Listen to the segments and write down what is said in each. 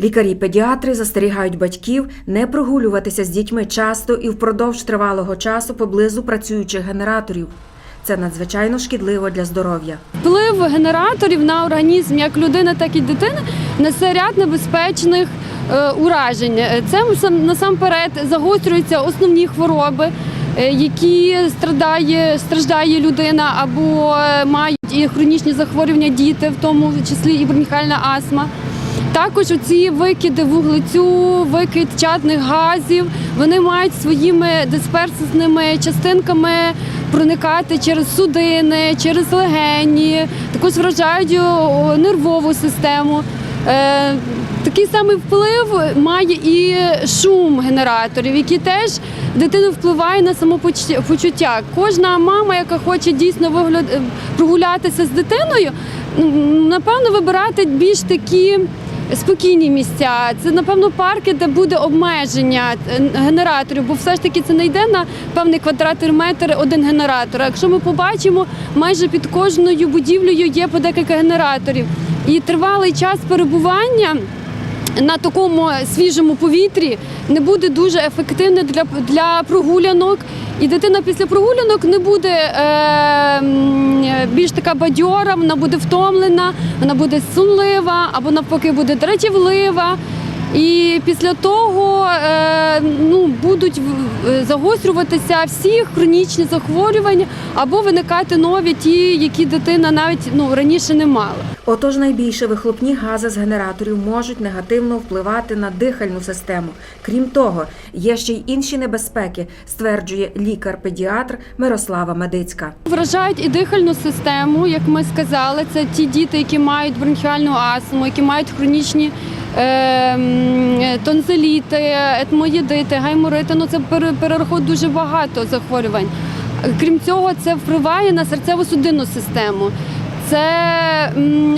Лікарі-педіатри застерігають батьків не прогулюватися з дітьми часто і впродовж тривалого часу поблизу працюючих генераторів. Це надзвичайно шкідливо для здоров'я. Вплив генераторів на організм як людини, так і дитини несе ряд небезпечних е, уражень. Е, Це насамперед загострюються основні хвороби, е, які страдає, страждає людина або мають і хронічні захворювання діти, в тому числі і бронхіальна астма. Також ці викиди вуглецю, викид чадних газів, вони мають своїми дисперсними частинками проникати через судини, через легені, також вражають нервову систему. Е, Такий самий вплив має і шум генераторів, який теж дитину впливає на самопочуття. Кожна мама, яка хоче дійсно вигляд... прогулятися з дитиною, напевно, вибирати більш такі спокійні місця. Це, напевно, парки, де буде обмеження е, генераторів, бо все ж таки це не йде на певний квадратний метр один генератор. Якщо ми побачимо, майже під кожною будівлею є по декілька генераторів. І тривалий час перебування на такому свіжому повітрі не буде дуже ефективне для, для прогулянок. І дитина після прогулянок не буде е, більш така бадьора, вона буде втомлена, вона буде сумлива або навпаки буде дратівлива. І після того е, ну, будуть е, загострюватися всі хронічні захворювання або виникати нові ті, які дитина навіть ну, раніше не мала. Отож, найбільше вихлопні гази з генераторів можуть негативно впливати на дихальну систему. Крім того, є ще й інші небезпеки, стверджує лікар-педіатр Мирослава Медицька. Вражають і дихальну систему, як ми сказали. Це ті діти, які мають бронхіальну астму, які мають хронічні тонзиліти, етмоїдити, гайморити. Ну це пере- перераховує дуже багато захворювань. Крім цього, це впливає на серцево-судинну систему. Це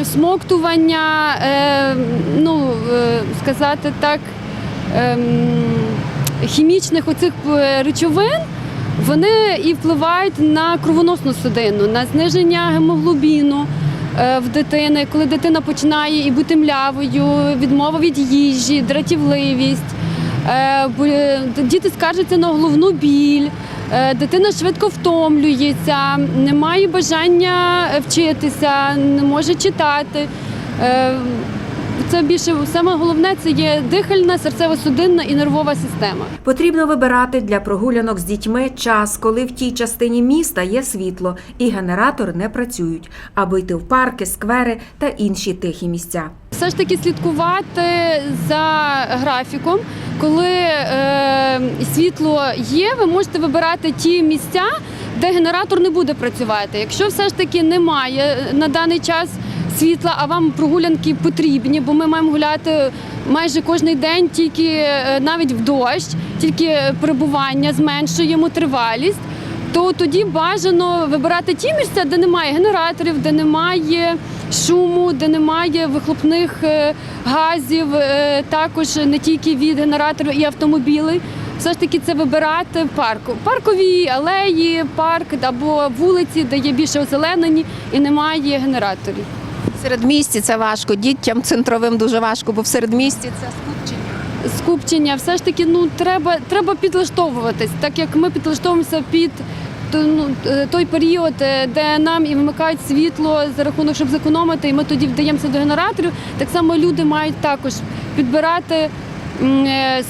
смоктування, е, ну е, сказати так, ем, хімічних оцих е, речовин. Вони і впливають на кровоносну судину, на зниження гемоглобіну в дитини, коли дитина починає і бути млявою, відмова від їжі, дратівливість. Е, е, Діти скаржаться на головну біль, е, дитина швидко втомлюється, не має бажання е, вчитися, не може читати. Е, Це більше саме головне це є дихальна, серцево-судинна і нервова система. Потрібно вибирати для прогулянок з дітьми час, коли в тій частині міста є світло і генератори не працюють, аби йти в парки, сквери та інші тихі місця. Все ж таки слідкувати за графіком. Коли е, світло є, ви можете вибирати ті місця, де генератор не буде працювати. Якщо все ж таки немає на даний час світла, а вам прогулянки потрібні, бо ми маємо гуляти майже кожен день, тільки е, навіть в дощ, тільки перебування зменшуємо тривалість. То тоді бажано вибирати ті місця, де немає генераторів, де немає шуму, де немає вихлопних е, газів, е, також не тільки від генераторів і автомобілів. Все ж таки це вибирати в парку. Паркові алеї, парк або вулиці, де є більше озеленені і немає генераторів. Серед місті це важко, дітям центровим дуже важко, бо в середмісті це скупчення. скупчення, все ж таки ну треба, треба підлаштовуватись, так як ми підлаштовуємося під ну, е, той період, е, де нам і вимикають світло за рахунок, щоб зекономити, і ми тоді вдаємося до генераторів. Так само люди мають також підбирати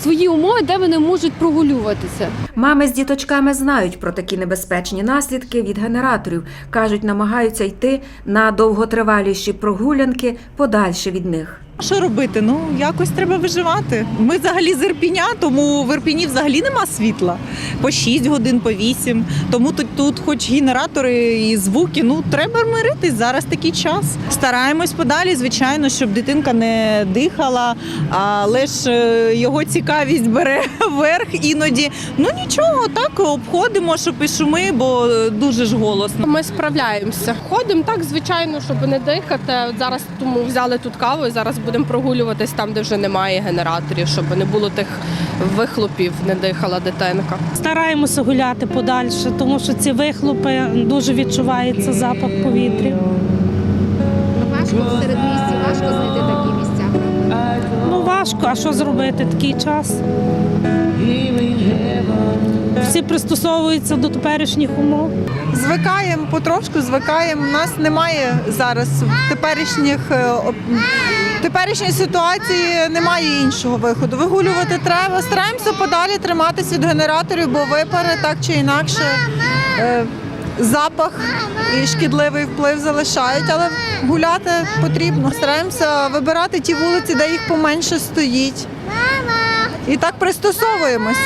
свої умови, де вони можуть прогулюватися. Мами з діточками знають про такі небезпечні наслідки від генераторів. кажуть, намагаються йти на довготриваліші прогулянки подальше від них. Що робити? Ну якось треба виживати. Ми взагалі з Ірпіня, тому в Ірпіні взагалі нема світла. По 6 годин, по 8. Тому тут, тут хоч генератори і звуки, ну треба миритись. Зараз такий час. Стараємось подалі, звичайно, щоб дитинка не дихала, але ж е, його цікавість бере верх іноді. Ну нічого, так обходимо, щоб і шуми, бо дуже ж голосно. Ми справляємося. Ходимо так, звичайно, щоб не дихати. Зараз тому взяли тут каву і зараз будемо прогулюватись там, де вже немає генераторів, щоб не було тих вихлопів, не дихала дитинка. Стараємося гуляти подальше, тому що ці вихлопи дуже відчувається запах повітря. Важко в середмісті, важко знайти такі місця. Ну важко, а що зробити такий час? Всі пристосовуються до теперішніх умов. Звикаємо потрошку, звикаємо. У нас немає зараз в теперішніх е, теперішній ситуації немає іншого виходу. Вигулювати треба. Стараємося подалі триматися від генераторів, бо випари так чи інакше. е, Запах і шкідливий вплив залишають, але гуляти потрібно. Стараємося вибирати ті вулиці, де їх поменше стоїть. І так пристосовуємось.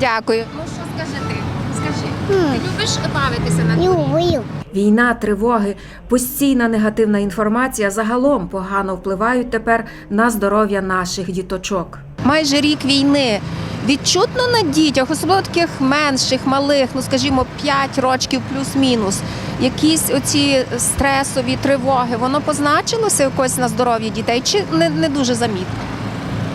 Дякую. Ну що скажи ти? Скажи, ти любиш бавитися на дворі? Війна, тривоги, постійна негативна інформація загалом погано впливають тепер на здоров'я наших діточок. Майже рік війни. Відчутно на дітях, особливо таких менших, малих, ну скажімо, 5 років плюс-мінус. Якісь оці стресові тривоги, воно позначилося якось на здоров'ї дітей чи не, не дуже замітно?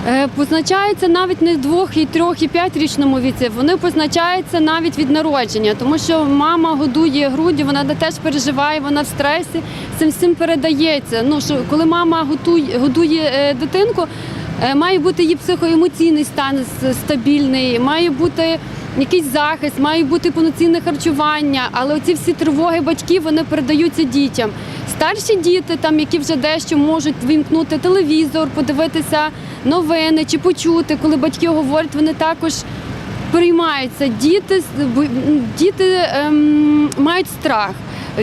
Е, Позначається навіть не двох, і трьох, і п'ятирічному віці. Вони позначаються навіть від народження, тому що мама годує груді, вона теж переживає, вона в стресі. Цим всім передається. Ну що коли мама готує, годує е, дитинку, має бути її психоемоційний стан стабільний, має бути. Якийсь захист, має бути повноцінне харчування, але оці всі тривоги батьків вони передаються дітям. Старші діти, там які вже дещо можуть вимкнути телевізор, подивитися новини чи почути, коли батьки говорять, вони також приймаються. Діти діти ем, мають страх.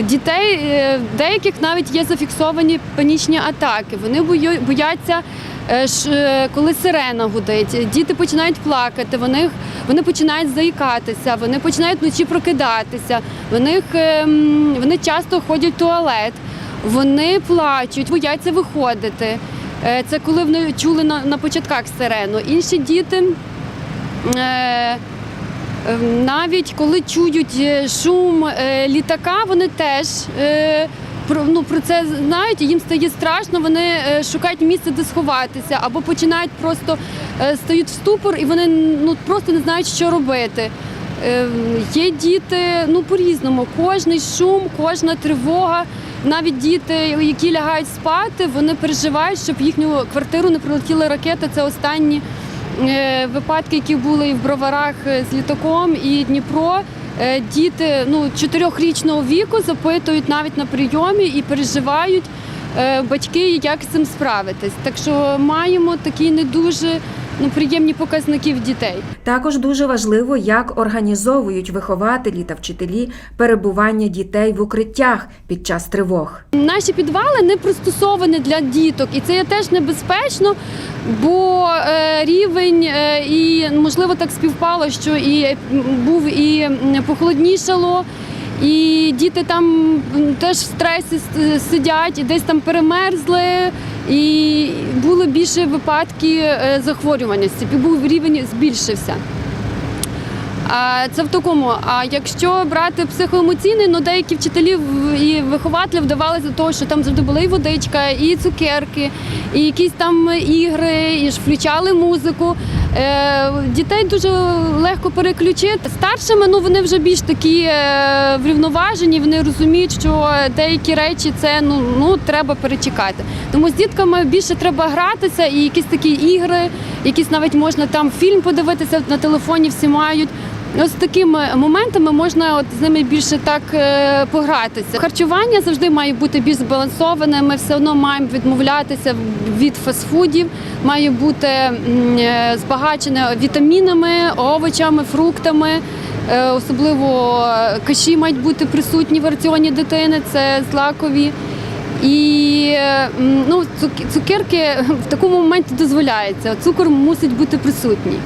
Дітей е, деяких навіть є зафіксовані панічні атаки. Вони бояться, е, е, коли сирена гудить. Діти починають плакати, вони, вони починають заїкатися, вони починають вночі прокидатися. В них, ем, вони часто ходять в туалет, вони плачуть, бояться виходити. Це коли вони чули на, на початках сирену. Інші діти. Навіть коли чують е, шум е, літака, вони теж е, про, ну, про це знають, їм стає страшно, вони шукають місце, де сховатися, або починають просто стають в ступор і вони ну, просто не знають, що робити. Е, Є діти ну, по-різному. Кожний шум, кожна тривога. Навіть діти, які лягають спати, вони переживають, щоб в їхню квартиру не прилетіли ракети. Це останні випадки, які були і в броварах е, з літаком, і Дніпро. Е, Діти ну, чотирьохрічного віку запитують навіть на прийомі і переживають е, батьки, як з цим справитись. Так що маємо такі не дуже ну, приємні показники в дітей. Також дуже важливо, як організовують вихователі та вчителі перебування дітей в укриттях під час тривог. Наші підвали не пристосовані для діток, і це є теж небезпечно, бо е, рівень е, і можливо так співпало, що і був і похолоднішало. І діти там теж в стресі сидять, і десь там перемерзли, і були більше випадки е, захворюваності, був рівень збільшився. Це в такому. А якщо брати психоемоційний, ну деякі вчителі і вихователі вдавалися до того, що там завжди була і водичка, і цукерки, і якісь там ігри, і ж включали музику. Е, дітей дуже легко переключити. Старшими ну вони вже більш такі е, врівноважені, вони розуміють, що деякі речі це ну, ну треба перечекати. Тому з дітками більше треба гратися, і якісь такі ігри, якісь навіть можна там фільм подивитися на телефоні, всі мають. Ось такими моментами можна от з ними більше так е, погратися. Харчування завжди має бути більш збалансоване. Ми все одно маємо відмовлятися від фастфудів, має бути е, збагачене вітамінами, овочами, фруктами. Е, Особливо каші мають бути присутні в раціоні дитини, це злакові. І ну, цукерки в такому моменті дозволяється. Цукор мусить бути присутній.